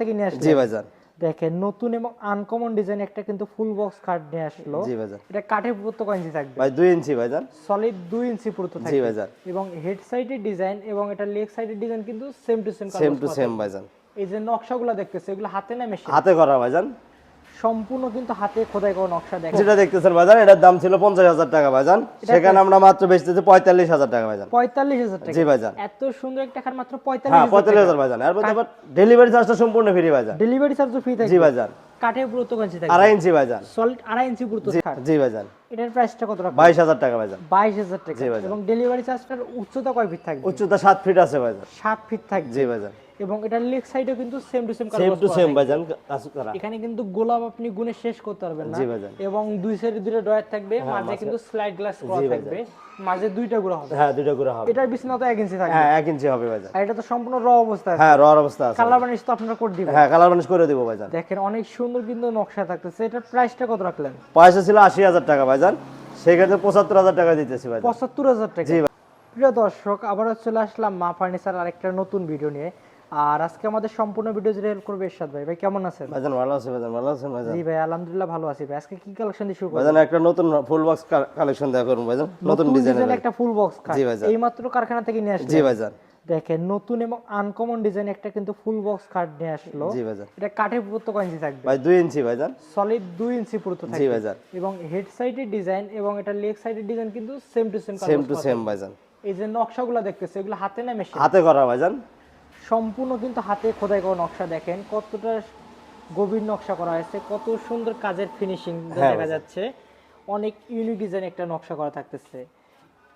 থেকে নিয়ে আসলে জি ভাইজান। দেখেন নতুন এবং আনকমন ডিজাইন একটা কিন্তু ফুল বক্স কার্ড নিয়ে আসলো। জি ভাইজান। এটা কাঠের পুরুত্ব কয় ইঞ্চি থাকবে? ভাই দুই ইঞ্চি ভাইজান। সলিড দুই ইঞ্চি পুরুত্ব জি ভাইজান। এবং হেড সাইডের ডিজাইন এবং এটা লেগ সাইডের ডিজাইন কিন্তু same to same same to same ভাইজান। এই যে নকশাগুলো দেখতেছে এগুলো হাতে না মেশিন হাতে করা ভাইজান। সম্পূর্ণ কিন্তু হাতে খোদাই করা নকশা দেখেন যেটা দেখতেছেন ভাইজান এটার দাম ছিল পঞ্চাশ হাজার টাকা ভাইজান। সেখানে আমরা মাত্র বেচতেছি পঁয়তাল্লিশ হাজার টাকা ভাইজান। পঁয়তাল্লিশ হাজার টাকা। জি ভাইজান। এত সুন্দর একটা খাট মাত্র হ্যাঁ পঁয়তাল্লিশ পঁয়তাল্লিশ হাজার ভাইজান। এর মধ্যে আবার ডেলিভারি চার্জটা সম্পূর্ণ ফ্রি ভাইজান। ডেলিভারি চার্জ ফ্রি জি থাকবে ভাইজান। কাঠের পুরুত্ব কয় ইঞ্চি থাকবে আড়াই ইঞ্চি ভাইজান। সলিড আড়াই ইঞ্চি পুরুত্ব খাট। জি ভাইজান। এটার প্রাইসটা কত বাইশ হাজার টাকা ভাইজান। বাইশ হাজার টাকা। জি এবং ডেলিভারি চার্জটার উচ্চতা কয় ফিট থাকবে? উচ্চতা সাত ফিট আছে ভাইজান। সাত ফিট থাকবে। জি ভাইজান। এবং এটার লেগ সাইডেও কিন্তু same to same same to same ভাইজান কাজ করা এখানে কিন্তু গোলাপ আপনি গুনে শেষ করতে পারবেন না। জি ভাইজান। এবং দুই সাইডে দুটো ডয়ার থাকবে হ্যাঁ, মাঝে কিন্তু স্লাইড গ্লাস করা থাকবে। মাঝে দুইটা গুলো হবে। হ্যাঁ দুটো করে হবে। এটার বিছনা তো এক ইঞ্চি থাকবে। হ্যাঁ এক ইঞ্চি হবে ভাইজান আর এটা তো সম্পূর্ণ র অবস্থা আছে। হ্যাঁ রর অবস্থা আছে। কালার বানিশ তো আপনারা করে দিবেন। হ্যাঁ কালার বানিশ করে দিব ভাইজান দেখেন অনেক সুন্দর কিন্তু নকশা থাকতেছে। এটার প্রাইসটা কত রাখলেন? পয়সা ছিল আশি হাজার টাকা ভাইজান সেক্ষেত্রে পঁচাত্তর হাজার টাকা দিতেছি ভাইজান পঁচাত্তর হাজার টাকা। জি। প্রিয় দর্শক আবারও চলে আসলাম মা ফার্নিচার আরেকটা নতুন ভিডিও নিয়ে। আর আজকে আমাদের সম্পূর্ণ ভিডিও জুড়ে হেল্প করবে এরশাদ ভাই। ভাই কেমন আছেন? ভাইজান ভালো আছে ভাইজান ভালো আছেন ভাইজান? জি ভাই আলহামদুলিল্লাহ ভালো আছি ভাই। আজকে কি কালেকশন দিয়ে শুরু করব? ভাইজান একটা নতুন ফুল বক্স কালেকশন দেখা করুন ভাইজান নতুন ডিজাইনের ডিজাইন একটা ফুল বক্স। এই মাত্র কারখানা থেকে নিয়ে আসলো জি ভাইজান। দেখেন নতুন এবং আনকমন ডিজাইন একটা কিন্তু ফুল বক্স কার্ড নিয়ে আসলো। জি ভাইজান। এটা কাঠের পুরুত্ব কয় ইঞ্চি থাকবে? ভাই দুই ইঞ্চি ভাইজান। সলিড দুই ইঞ্চি পুরুত্ব থাকবে। জি ভাইজান। এবং হেড সাইডের ডিজাইন এবং এটা লেগ সাইডের ডিজাইন কিন্তু same to same same to same ভাইজান। এই যে নকশাগুলো দেখতেছে এগুলো হাতে না মেশিন হাতে করা ভাইজান। সম্পূর্ণ কিন্তু হাতে খোদাই করা নকশা দেখেন কতটা গভীর নকশা করা হয়েছে কত সুন্দর কাজের ফিনিশিং হ্যাঁ, দেখা যাচ্ছে অনেক ইউনিক ডিজাইন একটা নকশা করা থাকতেছে।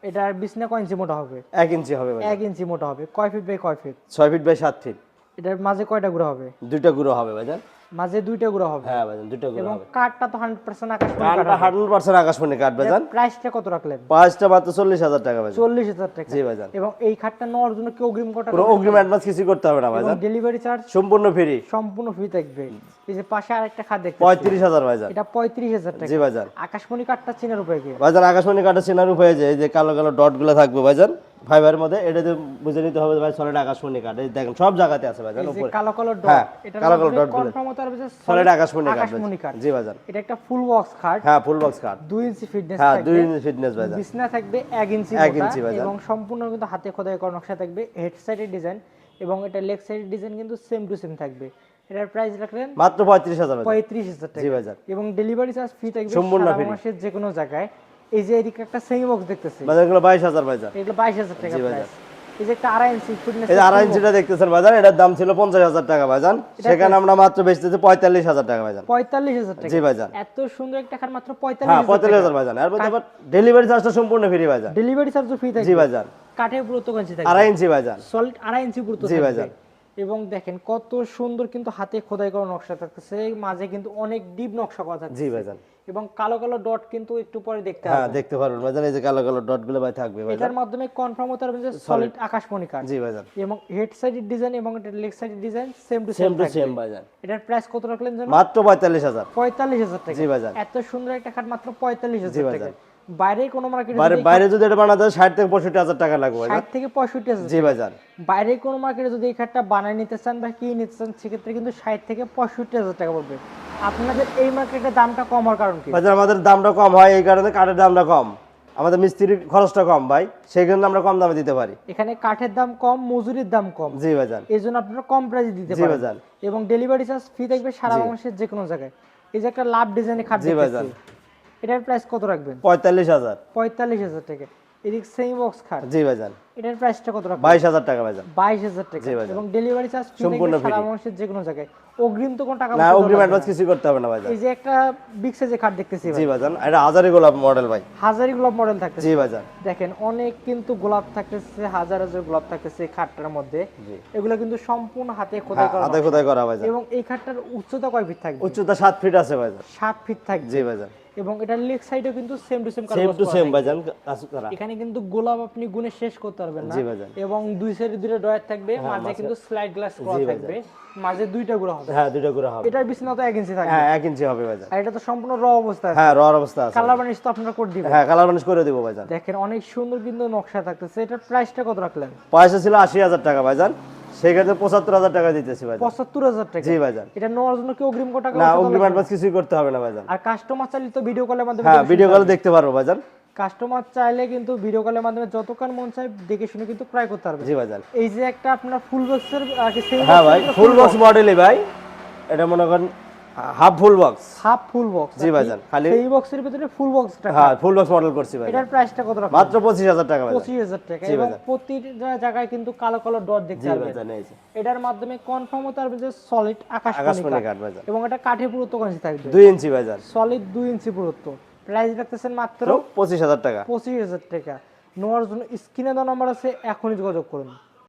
এটার বিছনা কয় ইঞ্চি মোটা হবে? এক ইঞ্চি হবে এক ইঞ্চি মোটা হবে কয় ফিট বাই কয় ফিট ছয় ফিট বাই সাত ফিট এটার মাঝে কয়টা গুঁড়ো হবে? দুইটা গুঁড়ো হবে ভাইজান। মাঝে দুইটা গুঁড়া হবে। হ্যাঁ ভাইজান দুইটা গুঁড়ো এবং হবে। কাঠটা তো হান্ড্রেড পার্সেন্ট আকাশ কাঠটা হান্ড্রেড পার্সেন্ট আকাশমণি কাঠ ভাইজান প্রাইসটা কত রাখলেন? পাঁচটা মাত্র চল্লিশ হাজার টাকা ভাইজান চল্লিশ হাজার টাকা। জি ভাইজান এবং এই খাটটা নেওয়ার জন্য কেউ অগ্রিম কটা কোনো অগ্রিম অ্যাডভান্স কিছু করতে হবে না ভাইজান ডেলিভারি চার্জ সম্পূর্ণ ফ্রি সম্পূর্ণ ফ্রি থাকবে। এই যে পাশে আরেকটা খাট দেখতে পঁয়ত্রিশ হাজার ভাইজান এটা পঁয়ত্রিশ হাজার টাকা। জি ভাইজান আকাশমণি কাঠটা চেনার উপায় কি? ভাইজান আকাশমণি কাঠের চেনার উপায় যে এই যে কালো কালো ডটগুলো থাকবে ভাইজান ফাইবারের মধ্যে এটা যে বুঝে নিতে হবে ভাই সলিড আকাশমণি কাঠ এই দেখেন সব জায়গাতে আছে যে উপরে। কালো কালো ডট হ্যাঁ, কালো কালো dot গুলো। সলিড আকাশমণি কাঠ আকাশমণি কাঠ জি ভাইজান। এটা একটা ফুল বক্স খাট হ্যাঁ ফুল বক্স কাঠ দুই ইঞ্চি ফিটনেস হ্যাঁ থাকবে। দুই ইঞ্চি ফিটনেস ভাইজান। বিছনা থাকবে এক ইঞ্চি এক মোটা ইঞ্চি ভাইজান। এবং সম্পূর্ণ কিন্তু হাতে খোদাই করা নকশা থাকবে। হেড সাইডের ডিজাইন এবং এটা লেগ সাইডের ডিজাইন কিন্তু সেম টু সেম থাকবে। এটার প্রাইস রাখলেন মাত্র পঁয়ত্রিশ হাজার ভাইজান। পঁয়ত্রিশ হাজার জি টাকা। ভাইজান। এবং ডেলিভারি চার্জ ফ্রি থাকবে সম্পূর্ণ free। মাসের যে কোনো জায়গায়। এই যে এদিকে একটা সেমি বক্স দেখতেছি। ভাইজান এগুলো বাইশ হাজার ভাইজান এগুলো বাইশ হাজার টাকা জি প্রাইস এই যে একটা আড়াই ইঞ্চি ফিটনেস এই আড়াই ইঞ্চিটা দেখতেছেন ভাইজান এটার দাম ছিল টাকা সেখানে আমরা মাত্র বেচতেছি পঁয়তাল্লিশ হাজার টাকা ভাইজান পঁয়তাল্লিশ হাজার টাকা। জি এত সুন্দর একটা খাট মাত্র হ্যাঁ পঁয়তাল্লিশ পঁয়তাল্লিশ হাজার ভাইজান এর মধ্যে আবার ডেলিভারি চার্জটা সম্পূর্ণ ফ্রি ভাইজান ডেলিভারি চার্জও ফ্রি জি থাকবে। ভাইজান কাঠের পুরুত্ব কঞ্চি আড়াই ইঞ্চি সলিড আড়াই ইঞ্চি জি থাকবে। ভাইজান। এবং দেখেন কত সুন্দর কিন্তু হাতে খোদাই করা নকশা থাকতেছে। মাঝে কিন্তু অনেক ডিপ নকশা করা থাকছে জি ভাইজান। এবং কালো কালো ডট কিন্তু একটু পরে দেখতে হ্যাঁ দেখতে পারবেন ভাইজান এই যে কালো কালো ডটগুলো ভাই থাকবে ভাইজান। এটার মাধ্যমে কনফার্ম হতে পারবেন যে সলিড আকাশমণি কাঠ জি ভাইজান। এবং হেড সাইডের ডিজাইন এবং এটা লেগ সাইডের design same to same same to same ভাইজান। এটার প্রাইস কত রাখলেন জানো মাত্র পঁয়তাল্লিশ হাজার। পঁয়তাল্লিশ হাজার টাকা। জি ভাইজান। এত সুন্দর একটা খাট মাত্র পঁয়তাল্লিশ জি হাজার টাকা। ভাইজান। বাইরে কোনো মার্কেটে বাইরে বাইরে যদি এটা বানাতে হয় ষাট থেকে পঁয়ষট্টি হাজার টাকা লাগবে ভাইজান ষাট থেকে পঁয়ষট্টি হাজার জি ভাইজান। বাইরে কোনো মার্কেটে যদি এই খাটটা বানায় নিতে চান বা কি নিতে চান সেক্ষেত্রে কিন্তু ষাট থেকে পঁয়ষট্টি হাজার টাকা পড়বে। আপনাদের এই মার্কেটে দামটা কম হওয়ার কারণ কি? ভাইজান আমাদের দামটা কম হয় এই কারণে কাঠের দামটা কম। আমাদের মিস্ত্রির খরচটা কম ভাই। সেই জন্য আমরা কম দামে দিতে পারি। এখানে কাঠের দাম কম মজুরির দাম কম। জি ভাইজান। এই জন্য আপনারা কম প্রাইসে দিতে জি পারেন। ভাইজান। এবং ডেলিভারি চার্জ ফ্রি থাকবে সারা বাংলাদেশের যে কোনো জায়গায়। এই যে একটা লাভ ডিজাইনের খাট জি ভাইজান। এটার প্রাইস কত রাখবেন? পঁয়তাল্লিশ হাজার। পঁয়তাল্লিশ হাজার টাকা। এদিক সেম বক্স খাট। জি ভাইজান। এটার প্রাইসটা কত রাখবেন বাইশ হাজার টাকা ভাইজান। টাকা। এবং ডেলিভারি চার্জ সম্পূর্ণ সারা। বাংলাদেশের যে কোনো জায়গায়। অগ্রিম তো কোনো টাকা না অগ্রিম অ্যাডভান্স কিছু করতে হবে না ভাইজান। এই যে একটা বিগ সাইজের দেখতেছি জি ভাইজান। এটা হাজারি গোলাপ মডেল ভাই। হাজারি গোলাপ মডেল থাকতেছে। জি ভাইজান। দেখেন অনেক কিন্তু গোলাপ থাকতেছে হাজার হাজার গোলাপ থাকতেছে খাটটার মধ্যে। এগুলো কিন্তু সম্পূর্ণ হাতে খোদাই হ্যাঁ, করা হাতে খোদাই করা ভাইজান। এবং এই খাটটার উচ্চতা কয় ফিট থাকবে? উচ্চতা সাত ফিট আছে ভাইজান। সাত ফিট থাকবে। জি ভাইজান। এবং এটার লেগ সাইডেও কিন্তু same to same same to same ভাইজান কাজ করা। এখানে কিন্তু গোলাপ আপনি গুনে শেষ করতে পারবেন না। এবং দুই সাইডে দুটো ডয়ার থাকবে হ্যাঁ, মাঝে কিন্তু স্লাইড গ্লাস করা থাকবে। মাঝে দুইটা হবে। হ্যাঁ করে হবে। এটার বিছনা তো ইঞ্চি থাকবে। হ্যাঁ ইঞ্চি হবে ভাইজান। আর এটা তো সম্পূর্ণ র অবস্থা আছে। হ্যাঁ রর অবস্থা আছে। কালার বানিশ তো আপনারা করে দিবেন। হ্যাঁ কালার বানিশ করে দিব ভাইজান। দেখেন অনেক সুন্দর কিন্তু নকশা থাকতেছে। এটার প্রাইসটা কত রাখলেন? পয়সা ছিল আশি হাজার টাকা ভাইজান। সেক্ষেত্রে পঁচাত্তর হাজার টাকা দিতেছি ভাইজান। পঁচাত্তর হাজার টাকা। জি ভাইজান। এটা নেওয়ার জন্য কি অগ্রিম টাকা না অগ্রিম? অ্যাডভান্স কিছুই করতে হবে না ভাইজান। আর কাস্টমার চাইলে তো ভিডিও কলের মাধ্যমে হ্যাঁ ভিডিও কলে দেখতে পারব ভাইজান। কাস্টমার চাইলে কিন্তু ভিডিও কলের মাধ্যমে যতক্ষণ মন চাই দেখে শুনে কিন্তু ক্রয় করতে পারবে। জি ভাইজান। এই যে একটা আপনার ফুল বক্সের হ্যাঁ ভাই ফুল বক্স মডেলই ভাই এটা মনে করেন half full box half full box জি ভাইজান খালি সেই বক্সের ভিতরে ফুল বক্সটা হ্যাঁ ফুল বক্স মডেল করছি ভাই এটার প্রাইসটা কত রাখা মাত্র পঁচিশ হাজার টাকা ভাইজান। পঁচিশ হাজার টাকা জি এবং। প্রতিটা জায়গায় কিন্তু কালো কালো ডট দেখতে এই যে। এটার মাধ্যমে কনফার্ম হতে পারবে যে সলিড আকাশমণি আকাশমণি কাঠ। ভাইজান। এবং এটা কাঠের পুরুত্ব কনসি থাকবে। দুই ইঞ্চি ভাইজান। সলিড দুই ইঞ্চি পুরুত্ব প্রাইস রাখতেছেন মাত্র পঁচিশ হাজার টাকা। পঁচিশ হাজার টাকা। নেওয়ার জন্য স্ক্রিনে দেওয়া নাম্বার আছে এখনই যোগাযোগ করুন।